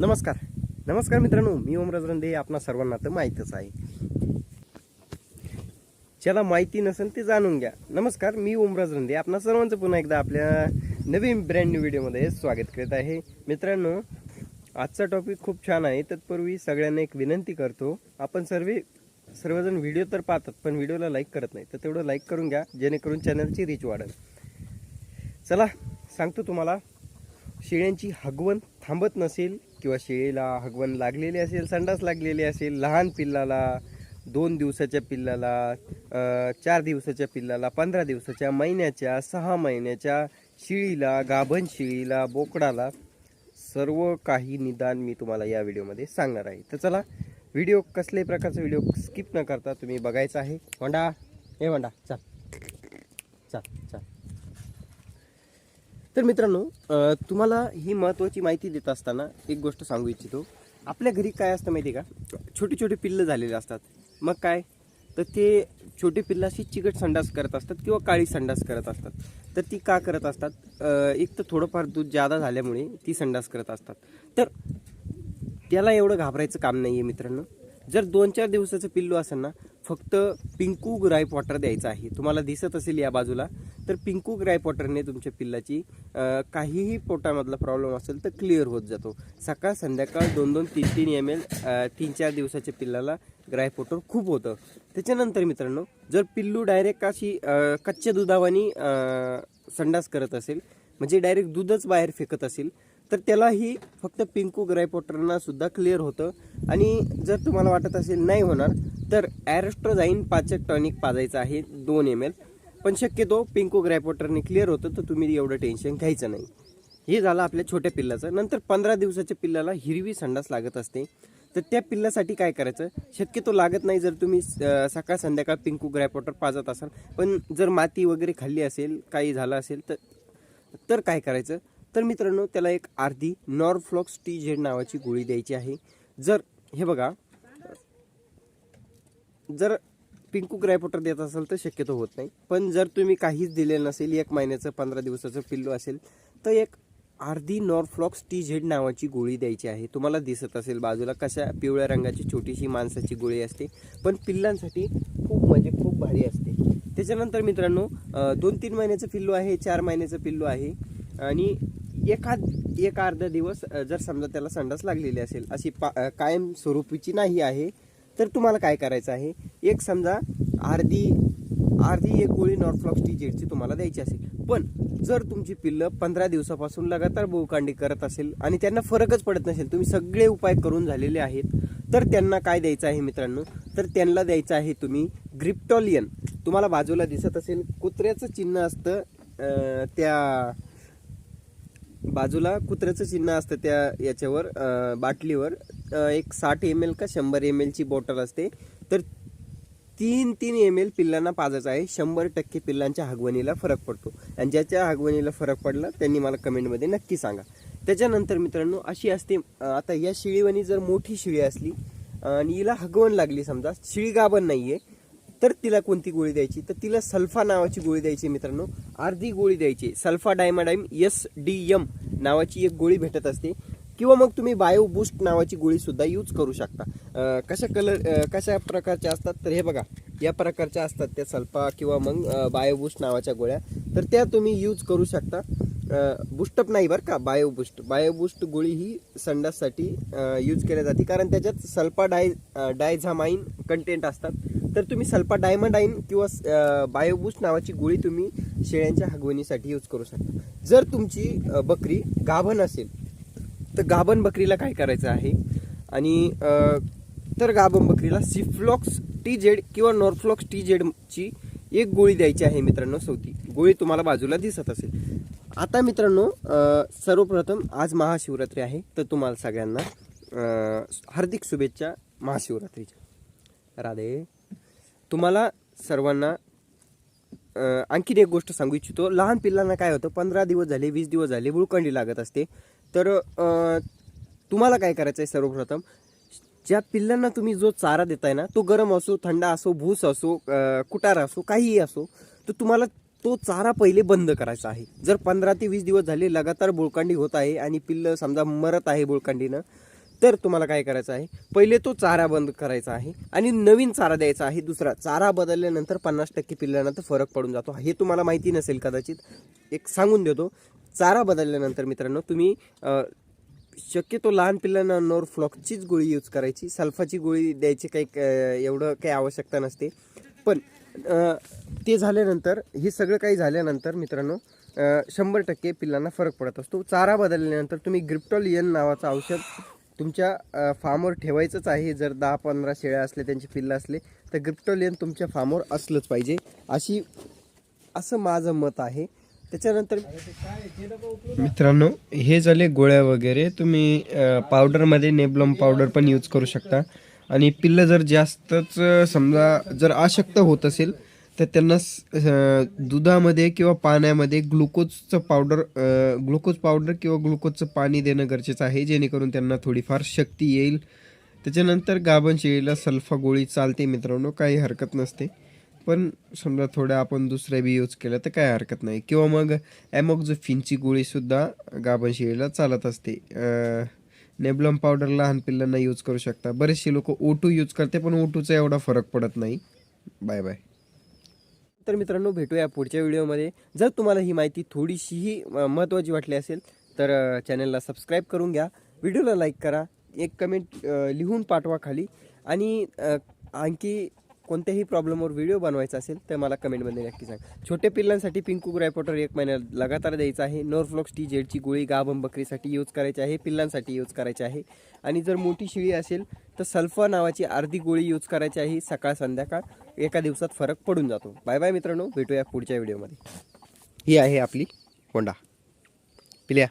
नमस्कार. नमस्कार मित्रांनो मी ओमराज रंदे आपणा सर्वांना तर माहीतच आहे. ज्याला माहिती नसेल ते जाणून घ्या. नमस्कार मी ओमराज रंदे आपणा सर्वांचं पुन्हा एकदा आपल्या नवीन ब्रँड न्यू व्हिडिओमध्ये स्वागत करत आहे. मित्रांनो आजचा टॉपिक खूप छान आहे. तत्पूर्वी सगळ्यांना एक विनंती करतो. आपण सर्व सर्वजण व्हिडिओ तर पाहतात पण व्हिडिओला लाईक करत नाही. तर तेवढं लाईक करून घ्या जेणेकरून चॅनलची रीच वाढेल. चला सांगतो तुम्हाला शेळ्यांची हगवण थांबत नसेल किंवा शेळीला हगवण लागलेली असेल संडास लागलेली असेल लहान पिल्लाला दोन दिवसाच्या पिल्लाला चार दिवसाच्या पिल्लाला पंधरा दिवसाच्या महिन्याच्या सहा महिन्याच्या शिळीला गाभण शिळीला बोकडाला सर्व काही निदान मी तुम्हाला या व्हिडिओमध्ये सांगणार आहे. तर चला व्हिडिओ कसल्याही प्रकारचा व्हिडिओ स्किप न करता तुम्ही बघायचा आहे. वंडा हे वंडा चल. चल चल. तर मित्रांनो तुम्हाला ही महत्त्वाची माहिती देत असताना एक गोष्ट सांगू इच्छितो. आपल्या घरी काय असतं माहिती आहे का? छोटे छोटे पिल्लं झालेले असतात. मग काय? तर ते छोटे पिल्लाशी चिकट संडास करत असतात किंवा काळी संडास करत असतात. तर ती का करत असतात? एक तर थोडंफार दूध जादा झाल्यामुळे ती संडास करत असतात. तर त्याला एवढं घाबरायचं काम नाही आहे मित्रांनो. जर दोन चार दिवसाचं पिल्लू असेल ना फक्त पिंकू ग्राईप वॉटर द्यायचं आहे. तुम्हाला दिसत असेल या बाजूला तर पिंकू ग्राईप वॉटरने तुमच्या पिल्लाची काहीही पोटामधला प्रॉब्लेम असेल तर क्लिअर होत जातो. सकाळ संध्याकाळ दोन दोन तीन तीन एम एल तीन चार दिवसाच्या पिल्लाला ग्राईप वॉटर खूप होतं. त्याच्यानंतर मित्रांनो जर पिल्लू डायरेक्ट अशी कच्च्या दुधावानी संडास करत असेल म्हणजे डायरेक्ट दूधच बाहेर फेकत असेल तर त्यालाही फक्त पिंकू ग्राईप वॉटरना सुद्धा क्लिअर होतं. आणि जर तुम्हाला वाटत असेल नाही होणार तर ॲरेस्ट्रोझाईन पाचक टॉनिक पाजायचं आहे दोन एम एल पण शक्यतो पिंकू ग्राईप क्लिअर होतं तर तुम्ही एवढं टेन्शन घ्यायचं नाही. हे झालं आपल्या छोट्या पिल्लाचं. नंतर पंधरा दिवसाच्या पिल्लाला हिरवी संडास लागत असते. तर त्या पिल्लासाठी काय करायचं? शक्यतो लागत नाही जर तुम्ही सकाळ संध्याकाळ पिंकू ग्राईप पाजत असाल. पण जर माती वगैरे खाल्ली असेल काही झालं असेल तर तर काय करायचं? तर मित्रांनो त्याला एक अर्धी नॉरफ्लॉक्स टी झेड नावाची गोळी द्यायची आहे. जर हे बघा जर पिंकू ग्रायपोटर देत असाल तर शक्यतो होत नाही. पण जर तुम्ही काहीच दिलेलं नसेल एक महिन्याचं पंधरा दिवसाचं पिल्लू असेल तर एक अर्धी नॉरफ्लॉक्स टी झेड नावाची गोळी द्यायची आहे. तुम्हाला दिसत असेल बाजूला कशा पिवळ्या रंगाची छोटीशी माणसाची गोळी असते पण पिल्लांसाठी खूप म्हणजे खूप भारी असते. त्याच्यानंतर मित्रांनो दोन तीन महिन्याचं पिल्लू आहे चार महिन्याचं पिल्लू आहे. आणि एखाद एक अर्धा दिवस जर समजा त्याला संडास लागलेली असेल अशी पा कायमस्वरूपीची नाही आहे तर तुम्हाला काय करायचं आहे? एक समजा अर्धी अर्धी एक गोळी नॉर्थफ्लॉक्स टी जेडची तुम्हाला द्यायची असेल. पण जर तुमची पिल्लं पंधरा दिवसापासून लगातार बोकांडी करत असेल आणि त्यांना फरकच पडत नसेल तुम्ही सगळे उपाय करून झालेले आहेत तर त्यांना काय द्यायचं आहे मित्रांनो? तर त्यांना द्यायचं आहे तुम्ही ग्रिप्टॉलियन. तुम्हाला बाजूला दिसत असेल कुत्र्याचं चिन्ह असतं त्या बाजूला कुत्र्याचं चिन्ह असतं त्या याच्यावर बाटलीवर. एक साठ एम एल का शंभर एम एलची बॉटल असते. तर तीन तीन एम एल पिल्लांना पाजायचं आहे. शंभर टक्के पिल्लांच्या हगवणीला फरक पडतो. आणि ज्याच्या हगवणीला फरक पडला त्यांनी मला कमेंटमध्ये नक्की सांगा. त्याच्यानंतर मित्रांनो अशी असते आता या शिळीवणी जर मोठी शिळी असली आणि हिला हगवण लागली समजा शिळी गाभण नाही आहे तर तिला कोणती गोळी द्यायची? तर तिला सल्फा नावाची गोळी द्यायची मित्रांनो. अर्धी गोळी द्यायची सल्फा डायमाडाईम एस डी एम नावाची एक गोळी भेटत असते. किंवा मग तुम्ही बायो बूस्ट नावाची गोळी सुद्धा यूज करू शकता. कशा कलर कशा प्रकारच्या असतात? तर हे बघा. या प्रकारच्या असतात त्या सल्फा किंवा मग बायो बूस्ट नावाच्या गोळ्या. तर त्या तुम्ही यूज करू शकता. बुस्टअप नाही बरं का? Bio boost. बायो बूस्ट गोळी ही संडाससाठी यूज केल्या जाते. कारण त्याच्यात सल्फा डाय डायझामाइन कंटेंट असतात. तर तुम्ही सल्फा डायमंडाईन किंवा बायोबूस्ट नावाची गोळी तुम्ही शेळ्यांच्या हगवणीसाठी यूज करू शकता. जर तुमची बकरी गाभण असेल तर गाभण बकरीला काय करायचं आहे? आणि तर गाभण बकरीला सिफ्लॉक्स टी जेड किंवा नॉर्फ्लॉक्स टी जेडची एक गोळी द्यायची आहे मित्रांनो सौती गोळी तुम्हाला बाजूला दिसत असेल. आता मित्रांनो सर्वप्रथम आज महाशिवरात्री आहे तर तुम्हाला सगळ्यांना हार्दिक शुभेच्छा महाशिवरात्रीच्या. राधे. तुम्हाला सर्वांना आणखीन एक गोष्ट सांगू इच्छितो. लहान पिल्लांना काय होतं पंधरा दिवस झाले वीस दिवस झाले बुळकंडी लागत असते. तर तुम्हाला काय करायचं आहे सर्वप्रथम? ज्या पिल्लांना तुम्ही जो चारा देताय ना तो गरम असो थंड असो भूस असो कुटार असो काहीही असो तर तुम्हाला तो चारा पहिले बंद करायचा आहे. जर पंधरा ते वीस दिवस झाले लगातार बुळकांडी होत आहे आणि पिल्लं समजा मरत आहे बुळकांडीनं तर तुम्हाला काय करायचं आहे? पहिले तो चारा बंद करायचा आहे आणि नवीन चारा द्यायचा आहे दुसरा. चारा बदलल्यानंतर पन्नास टक्के पिल्यानंतर फरक पडून जातो. हे तुम्हाला माहिती नसेल कदाचित. एक सांगून देतो. चारा बदलल्यानंतर मित्रांनो तुम्ही शक्यतो लहान पिल्लांना नोर फ्लॉकचीच गोळी यूज करायची. सल्फाची गोळी द्यायची काही एवढं काही आवश्यकता नसते. पण ते झाल्यानंतर हे सगळं काही झाल्यानंतर मित्रांनो शंभर टक्के पिल्लांना फरक पडत असतो. चारा बदलल्यानंतर तुम्ही ग्रिप्टॉलियन नावाचं औषध तुमच्या फार्मवर ठेवायचंच आहे. जर दहा पंधरा शेळ्या असले त्यांची पिल्लं असले तर ग्रिप्टोलियन तुमच्या फार्मवर असलंच पाहिजे. अशी असं माझं मत आहे. त्याच्यानंतर मित्रांनो हे झाले गोळ्या वगैरे. तुम्ही पावडरमध्ये नेबलम पावडर पण यूज करू शकता. आणि पिल्लं जर जास्तच समजा जर अशक्त होत असेल तर त्यांना दुधामध्ये किंवा पाण्यामध्ये ग्लुकोजचं पावडर ग्लुकोज पावडर किंवा ग्लुकोजचं पाणी देणं गरजेचं आहे जेणेकरून त्यांना थोडीफार शक्ती येईल. त्याच्यानंतर गाभण शेळीला सल्फा गोळी चालते मित्रांनो काही हरकत नसते. पण समजा थोड्या आपण दुसऱ्या बी यूज केल्या तर काय हरकत नाही. किंवा मग ॲमॉक्झोफिनची गोळीसुद्धा गाभण शेळीला चालत असते. नेबलम पावडर लहान पिल्लांना यूज करू शकता. बरेचसे लोक ओ टू यूज करते पण ओ टूचा एवढा फरक पडत नाही. Bye bye. तर मित्रांनो भेटूया पुढच्या व्हिडिओमध्ये. जर तुम्हाला ही माहिती थोडीशीही महत्त्वाची वाटली असेल तर चॅनलला सबस्क्राईब करून घ्या. व्हिडिओला लाईक करा. एक कमेंट लिहून पाठवा खाली. आणि आणखी कोणत्याही प्रॉब्लेमवर व्हिडिओ बनवायचा असेल तर मला कमेंटमध्ये नक्की सांग. छोट्या पिल्लांसाठी पिंकू ग्रायपोटर एक महिन्यात लगातार द्यायचा आहे. नोरफ्लॉक्स टी जेडची गोळी गाभम बकरीसाठी यूज करायची आहे पिल्लांसाठी यूज करायची आहे. आणि जर मोठी शिळी असेल तर सल्फर नावाची अर्धी गोळी यूज करायची आहे. सकाळ संध्याकाळ एका दिवसात फरक पडून जातो. बाय बाय मित्रांनो भेटूया पुढच्या व्हिडिओमध्ये. ही आहे आपली होंडा. पिल्या.